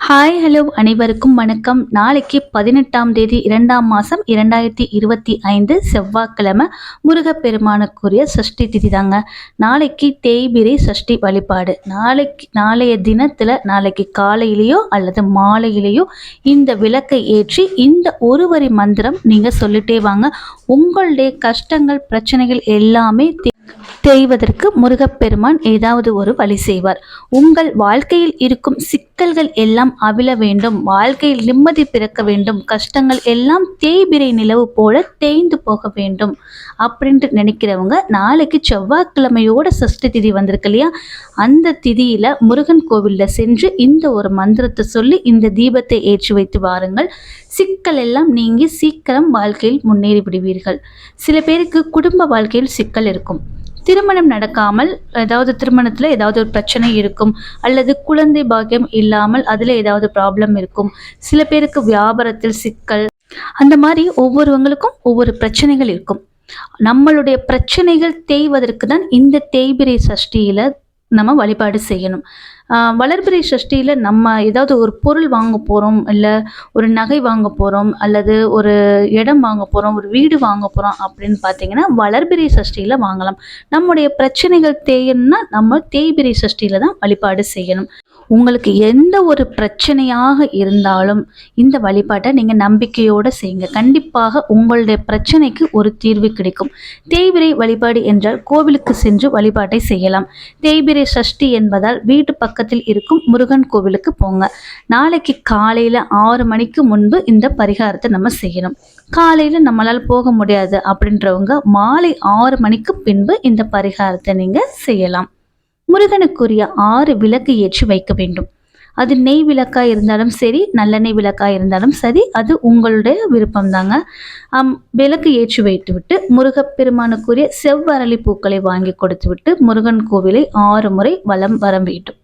Hi hello அனைவருக்கும் வணக்கம். நாளைக்கு பதினெட்டாம் தேதி இரண்டாம் மாதம் இரண்டாயிரத்தி இருபத்தி ஐந்து செவ்வாய்க்கிழமை முருகப்பெருமானுக்குரிய சஷ்டி திதி தாங்க நாளைக்கு தேய்பிரை சஷ்டி வழிபாடு. நாளைக்கு நாளைய தினத்தில் நாளைக்கு காலையிலேயோ அல்லது மாலையிலேயோ இந்த விளக்கை ஏற்றி இந்த ஒரு வரி மந்திரம் நீங்கள் சொல்லிட்டே வாங்க. உங்களுடைய கஷ்டங்கள் பிரச்சனைகள் எல்லாமே தேய்வதற்கு முருகப்பெருமான் ஏதாவது ஒரு வழி செய்வார். உங்கள் வாழ்க்கையில் இருக்கும் சிக்கல்கள் எல்லாம் அவிழ வேண்டும். வாழ்க்கையில் நிம்மதி பிறக்க வேண்டும். கஷ்டங்கள் எல்லாம் தேய்பிரை நிலவு போல தேய்ந்து போக வேண்டும். அப்படின்ட்டு நினைக்கிறவங்க நாளைக்கு செவ்வாய்க்கிழமையோட சஷ்டி திதி வந்திருக்கு இல்லையா? அந்த திதியில் முருகன் கோவிலில் சென்று இந்த ஒரு மந்திரத்தை சொல்லி இந்த தீபத்தை ஏற்றி வைத்து வாருங்கள். சிக்கல் எல்லாம் நீங்கி சீக்கிரம் வாழ்க்கையில் முன்னேறி விடுவீர்கள் சில பேருக்கு குடும்ப வாழ்க்கையில் சிக்கல் இருக்கும். திருமணம் நடக்காமல் ஏதாவது திருமணத்தில் ஏதாவது ஒரு பிரச்சனை இருக்கும் அல்லது குழந்தை பாக்கியம் இல்லாமல் அதில் ஏதாவது ப்ராப்ளம் இருக்கும். சில பேருக்கு வியாபாரத்தில் சிக்கல் அந்த மாதிரி ஒவ்வொருவங்களுக்கும் ஒவ்வொரு பிரச்சனைகள் இருக்கும். நம்மளுடைய பிரச்சனைகள் தேய்வதற்கு தான் இந்த தேய்பிரை சஷ்டியில் நம்ம வழிபாடு செய்யணும். வளர்பிறை சஷ்டியில் நம்ம ஏதாவது ஒரு பொருள் வாங்க போகிறோம் இல்லை ஒரு நகை வாங்க போகிறோம் அல்லது ஒரு இடம் வாங்க போகிறோம் ஒரு வீடு வாங்க போகிறோம் அப்படின்னு பார்த்தீங்கன்னா வளர்பிறை சஷ்டியில் வாங்கலாம். நம்முடைய பிரச்சனைகள் தேயணும்னா நம்ம தேய்பிறை சஷ்டியில் தான் வழிபாடு செய்யணும். உங்களுக்கு எந்த ஒரு பிரச்சனையாக இருந்தாலும் இந்த வழிபாட்டை நீங்கள் நம்பிக்கையோடு செய்யுங்க. கண்டிப்பாக உங்களுடைய பிரச்சனைக்கு ஒரு தீர்வு கிடைக்கும். தேய்பிரை வழிபாடு என்றால் கோவிலுக்கு சென்று வழிபாட்டை செய்யலாம். தேய்பிரை சஷ்டி என்பதால் வீட்டு பக்கத்தில் இருக்கும் முருகன் கோவிலுக்கு போங்க. நாளைக்கு காலையில் ஆறு மணிக்கு முன்பு இந்த பரிகாரத்தை நம்ம செய்யணும். காலையில் நம்மளால் போக முடியாது அப்படின்றவங்க மாலை ஆறு மணிக்கு பின்பு இந்த பரிகாரத்தை நீங்கள் செய்யலாம். முருகனுக்குரிய ஆறு விளக்கு ஏற்றி வைக்க வேண்டும். அது நெய் விளக்காக இருந்தாலும் சரி நல்லெண்ணெய் விளக்காக இருந்தாலும் சரி அது உங்களுடைய விருப்பம் தாங்க விளக்கு ஏற்றி வைத்து விட்டு முருகப்பெருமானுக்குரிய செவ்வரளி பூக்களை வாங்கி கொடுத்து விட்டு முருகன் கோவிலை ஆறு முறை வலம் வர வேண்டும்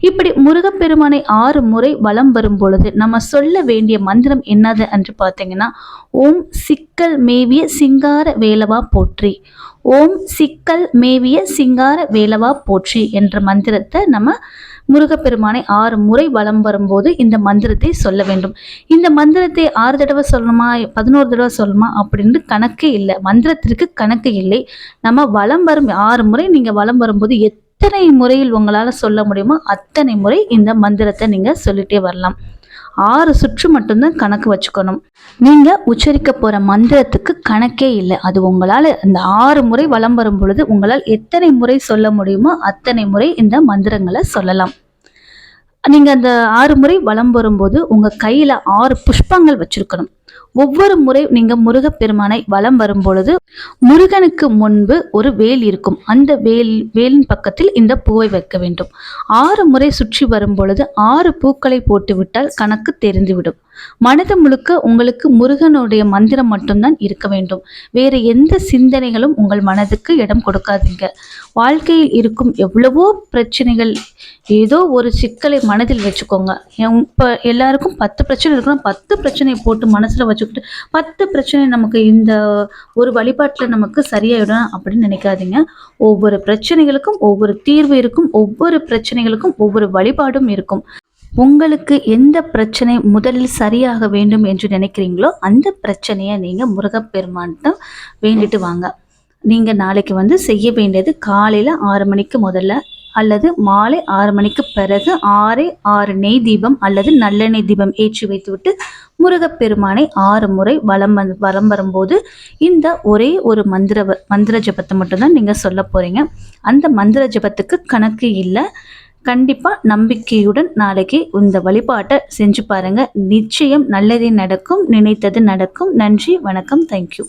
இப்படி முருகப்பெருமானை ஆறு முறை வலம் வரும் பொழுது நம்ம சொல்ல வேண்டிய மந்திரம் என்னது என்று பார்த்தீங்கன்னா ஓம் சிக்கல் மேவிய சிங்கார வேலவா போற்றி. ஓம் சிக்கல் மேவிய சிங்கார வேலவா போற்றி என்ற மந்திரத்தை நம்ம முருகப்பெருமானை ஆறு முறை வலம் வரும்போது இந்த மந்திரத்தை சொல்ல வேண்டும். இந்த மந்திரத்தை ஆறு தடவை சொல்லணுமா பதினோரு தடவை சொல்லணுமா அப்படின்னு கணக்கே இல்லை. மந்திரத்திற்கு கணக்கு இல்லை. நம்ம வலம் வரும் ஆறு முறை நீங்கள் வலம் வரும்போது எத்தனை முறையில் உங்களால் சொல்ல முடியுமோ அத்தனை முறை இந்த மந்திரத்தை நீங்கள் சொல்லிட்டே வரலாம். ஆறு சுற்று மட்டும்தான் கணக்கு வச்சுக்கணும். நீங்கள் உச்சரிக்க போகிற மந்திரத்துக்கு கணக்கே இல்லை. அது உங்களால் அந்த ஆறு முறை வலம் வரும் பொழுது உங்களால் எத்தனை முறை சொல்ல முடியுமோ அத்தனை முறை இந்த மந்திரங்களை சொல்லலாம். நீங்கள் அந்த ஆறு முறை வலம் வரும்போது உங்கள் கையில் ஆறு புஷ்பங்கள் வச்சிருக்கணும். ஒவ்வொரு முறை நீங்கள் முருகப்பெருமானை வலம் வரும் பொழுது முருகனுக்கு முன்பு ஒரு வேல் இருக்கும். அந்த வேல் வேலின் பக்கத்தில் இந்த பூவை வைக்க வேண்டும். ஆறு முறை சுற்றி வரும் பொழுது ஆறு பூக்களை போட்டுவிட்டால் கணக்கு தெரிந்துவிடும். மனது முழுக்க உங்களுக்கு முருகனுடைய மந்திரம் மட்டும்தான் இருக்க வேண்டும். வேறு எந்த சிந்தனைகளும் உங்கள் மனதுக்கு இடம் கொடுக்காதீங்க. வாழ்க்கையில் இருக்கும் எவ்வளவோ பிரச்சனைகள் ஏதோ ஒரு சிக்கலை மனதில் வச்சுக்கோங்க. இப்போ எல்லாருக்கும் பத்து பிரச்சனை இருக்குன்னா பத்து பிரச்சனையை போட்டு மனசு மனசில் வச்சுக்கிட்டு பத்து பிரச்சனை நமக்கு இந்த ஒரு வழிபாட்டில் நமக்கு சரியாயிடும் அப்படின்னு நினைக்காதீங்க. ஒவ்வொரு பிரச்சனைகளுக்கும் ஒவ்வொரு தீர்வு இருக்கும். ஒவ்வொரு பிரச்சனைகளுக்கும் ஒவ்வொரு வழிபாடும் இருக்கும். உங்களுக்கு எந்த பிரச்சனை முதலில் சரியாக வேண்டும் என்று நினைக்கிறீங்களோ அந்த பிரச்சனையை நீங்கள் முருகப்பெருமான்கிட்ட வேண்டிட்டு வாங்க. நீங்கள் நாளைக்கு வந்து செய்ய வேண்டியது காலையில் ஆறு மணிக்கு முதல்ல அல்லது மாலை ஆறு மணிக்கு பிறகு ஆறே ஆறு நெய் தீபம் அல்லது நல்லெண்ணெய் தீபம் ஏற்றி வைத்துவிட்டு முருகப்பெருமானை ஆறு முறை வலம் வந் வலம் வரும்போது இந்த ஒரே ஒரு மந்திர மந்திர ஜபத்தை மட்டும்தான் நீங்கள் சொல்ல போகிறீங்க அந்த மந்திர ஜபத்துக்கு கணக்கு இல்லை. கண்டிப்பாக நம்பிக்கையுடன் நாளைக்கு இந்த வழிபாட்டை செஞ்சு பாருங்கள் நிச்சயம் நல்லதே நடக்கும் நினைத்தது நடக்கும். நன்றி வணக்கம் தேங்க்யூ